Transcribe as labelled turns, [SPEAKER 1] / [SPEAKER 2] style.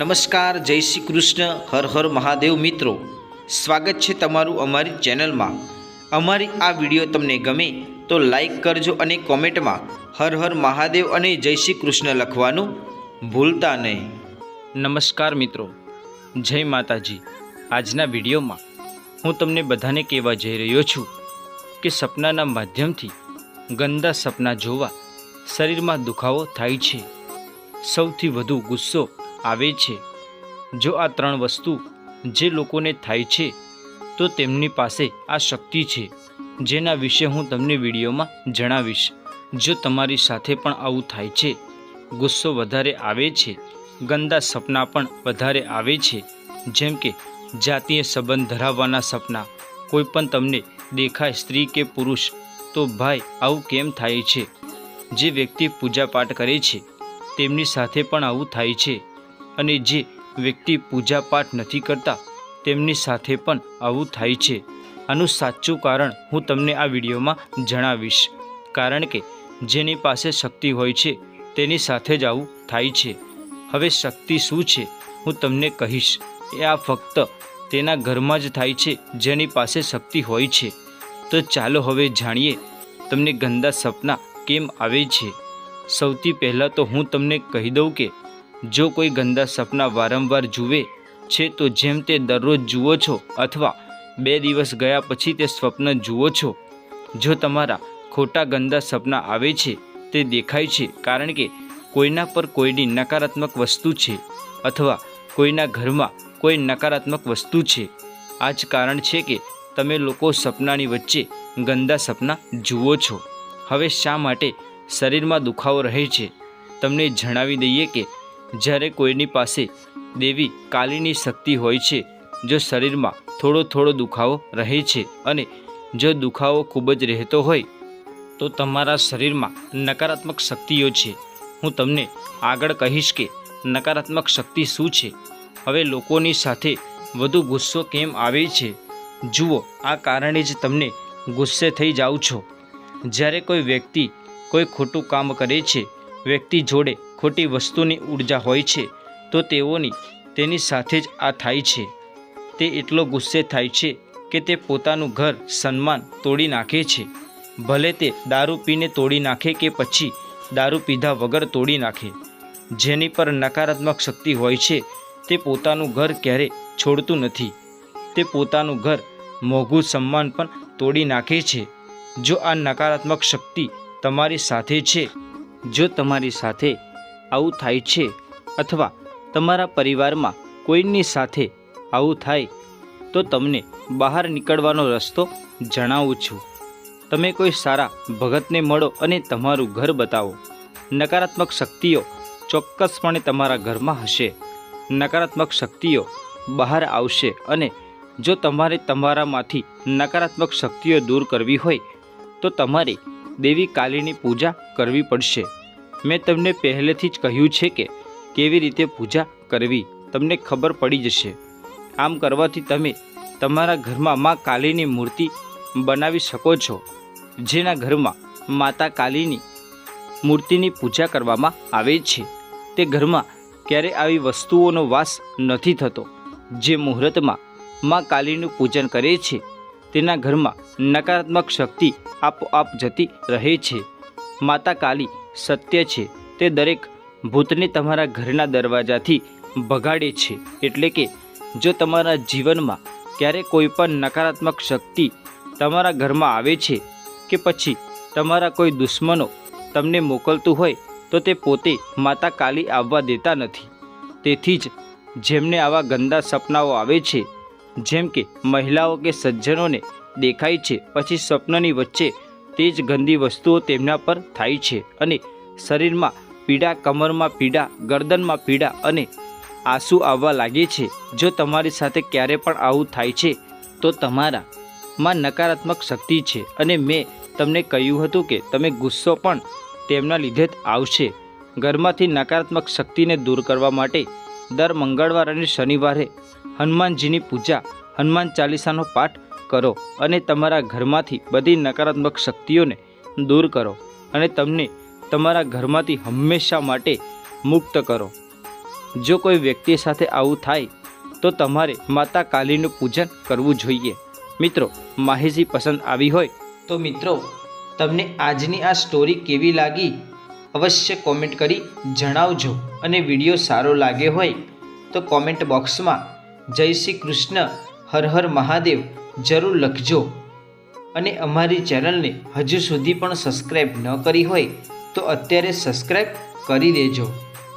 [SPEAKER 1] નમસ્કાર, જય શ્રી કૃષ્ણ, હર હર મહાદેવ મિત્રો. સ્વાગત છે તમારું અમારી ચેનલમાં. અમારી આ વીડિયો તમને ગમે તો લાઈક કરજો અને કોમેન્ટમાં હર હર મહાદેવ અને જય શ્રી કૃષ્ણ લખવાનું ભૂલતા નહીં. નમસ્કાર મિત્રો. જય માતાજી. આજના વિડીયોમાં હું તમને બધાને કહેવા જઈ રહ્યો છું કે સપનાના માધ્યમથી ગંદા સપના જોવા શરીરમાં દુખાવો થાય છે. સૌથી વધુ ગુસ્સો આવે છે. જો આ ત્રણ વસ્તુ જે લોકોને થાય છે, તો તેમની પાસે આ શક્તિ છે, જેના વિશે હું તમને વિડીયોમાં જણાવીશ. જો તમારી સાથે પણ આવું થાય છે, ગુસ્સો વધારે આવે છે, ગંદા સપના પણ વધારે આવે છે, જેમ કે જાતીય સંબંધ ધરાવવાના સપના, કોઈ પણ તમને દેખાય સ્ત્રી કે પુરુષ, તો ભાઈ, આવું કેમ થાય છે? જે વ્યક્તિ પૂજાપાઠ કરે છે, તેમની સાથે પણ આવું થાય છે. અને જે વ્યક્તિ પૂજાપાઠ નથી કરતા, તેમની સાથે પણ આવું થાય છે. આનું સાચું કારણ હું તમને આ વિડીયોમાં જણાવીશ. કારણ કે જેની પાસે શક્તિ હોય છે, તેની સાથે જ આવું થાય છે. હવે શક્તિ શું છે, હું તમને કહીશ. એ આ ફક્ત તેના ઘરમાં જ થાય છે, જેની પાસે શક્તિ હોય છે. તો ચાલો હવે જાણીએ, તમને ગંદા સપના કેમ આવે છે? સૌથી પહેલાં તો હું તમને કહી દઉં કે જો કોઈ ગંદા સપના વારંવાર જુએ છે તો જેમ તે દરરોજ જુઓ છો અથવા બે દિવસ ગયા પછી તે સ્વપ્ન જુઓ છો. જો તમારા ખોટા ગંદા સપના આવે છે, તે દેખાય છે કારણ કે કોઈના પર કોઈની નકારાત્મક વસ્તુ છે અથવા કોઈના ઘરમાં કોઈ નકારાત્મક વસ્તુ છે. આ જ કારણ છે કે તમે લોકો સપનાની વચ્ચે ગંદા સપના જુઓ છો. હવે શા માટે શરીરમાં દુખાવો રહે છે? તમને જણાવી દઈએ કે જ્યારે કોઈની પાસે દેવી કાલીની શક્તિ હોય છે, જો શરીરમાં થોડો થોડો દુખાવો રહે છે અને જો દુખાવો ખૂબ જ રહેતો હોય, તો તમારા શરીરમાં નકારાત્મક શક્તિઓ છે. હું તમને આગળ કહીશ કે નકારાત્મક શક્તિ શું છે. હવે લોકોની સાથે વધુ ગુસ્સો કેમ આવે છે? જુઓ, આ કારણે જ તમને ગુસ્સે થઈ જાઓ છો. જ્યારે કોઈ વ્યક્તિ કોઈ ખોટું કામ કરે છે, વ્યક્તિ જોડે ખોટી વસ્તુની ઊર્જા હોય છે, તો તેઓની તેની સાથે જ આ થાય છે. તે એટલો ગુસ્સે થાય છે કે તે પોતાનું ઘર સન્માન તોડી નાખે છે. ભલે તે દારૂ પીને તોડી નાખે કે પછી દારૂ પીધા વગર તોડી નાખે. જેની પર નકારાત્મક શક્તિ હોય છે, તે પોતાનું ઘર ક્યારે છોડતું નથી. તે પોતાનું ઘર મોઘું સન્માન પણ તોડી નાખે છે. જો આ નકારાત્મક શક્તિ તમારી સાથે છે, જો તમારી સાથે આવું થાય છે અથવા તમારા પરિવારમાં કોઈની સાથે આવું થાય, તો તમને બહાર નીકળવાનો રસ્તો જણાવું છું. તમે કોઈ સારા ભગતને મળો અને તમારું ઘર બતાવો. નકારાત્મક શક્તિઓ ચોક્કસપણે તમારા ઘરમાં હશે. નકારાત્મક શક્તિઓ બહાર આવશે અને જો તમારે તમારામાંથી નકારાત્મક શક્તિઓ દૂર કરવી હોય, તો તમારે દેવી કાલીની પૂજા કરવી પડશે. મેં તમને પહેલેથી જ કહ્યું છે કે કેવી રીતે પૂજા કરવી, તમને ખબર પડી જશે. આમ કરવાથી તમે તમારા ઘરમાં મા કાલીની મૂર્તિ બનાવી શકો છો, જેના ઘરમાં માતા કાલીની મૂર્તિની પૂજા કરવામાં આવે છે. તે ઘરમાં ક્યારે આવી વસ્તુઓનો વાસ નથી થતો, જે મુહૂર્તમાં મા કાલીનું પૂજન કરે છે, તેના ઘરમાં નકારાત્મક શક્તિ આપોઆપ જતી રહે છે. માતા કાલી સત્ય છે. તે દરેક ભૂતને તમારા ઘરના દરવાજાથી ભગાડે છે. એટલે કે જો તમારા જીવનમાં ક્યારે કોઈ પણ નકારાત્મક શક્તિ તમારા ઘરમાં આવે છે કે પછી તમારા કોઈ દુશ્મનો તમને મોકલતું હોય, તો તે પોતે માતા કાલી આવવા દેતા નથી. તેથી જ જેમને આવા ગંદા સપનાઓ આવે છે, જેમ કે મહિલાઓ કે સજ્જનોને દેખાય છે, પછી સ્વપ્નની વચ્ચે તે જ ગંદી વસ્તુઓ તેમના પર થાય છે અને શરીરમાં પીડા, કમરમાં પીડા, ગરદનમાં પીડા અને આંસુ આવવા લાગે છે. જો તમારી સાથે ક્યારે પણ આવું થાય છે, તો તમારામાં નકારાત્મક શક્તિ છે અને મેં તમને કહ્યું હતું કે તમે ગુસ્સો પણ તેમના લીધે જ આવશે. ઘરમાંથી નકારાત્મક શક્તિને દૂર કરવા માટે દર મંગળવાર અને શનિવારે હનુમાનજીની પૂજા, હનુમાન ચાલીસાનો પાઠ કરો અને તમારા ઘરમાંથી બધી નકારાત્મક શક્તિઓને દૂર કરો અને તમને તમારા ઘરમાંથી હંમેશા માટે મુક્ત કરો.
[SPEAKER 2] જો કોઈ વ્યક્તિ સાથે આવું થાય, તો તમારે માતા કાલીનું પૂજન કરવું જોઈએ. મિત્રો, માહિતી પસંદ આવી હોય,
[SPEAKER 1] તો મિત્રો, તમને આજની આ સ્ટોરી કેવી લાગી? અવશ્ય કોમેન્ટ કરી જણાવજો અને વીડિયો સારો લાગ્યો હોય, તો કોમેન્ટ બોક્સમાં જય શ્રી કૃષ્ણ, હર હર મહાદેવ જરૂર લખજો. અને અમારી ચેનલને હજુ સુધી પણ સબસ્ક્રાઈબ ન કરી હોય તો અત્યારે સબસ્ક્રાઈબ કરી દેજો.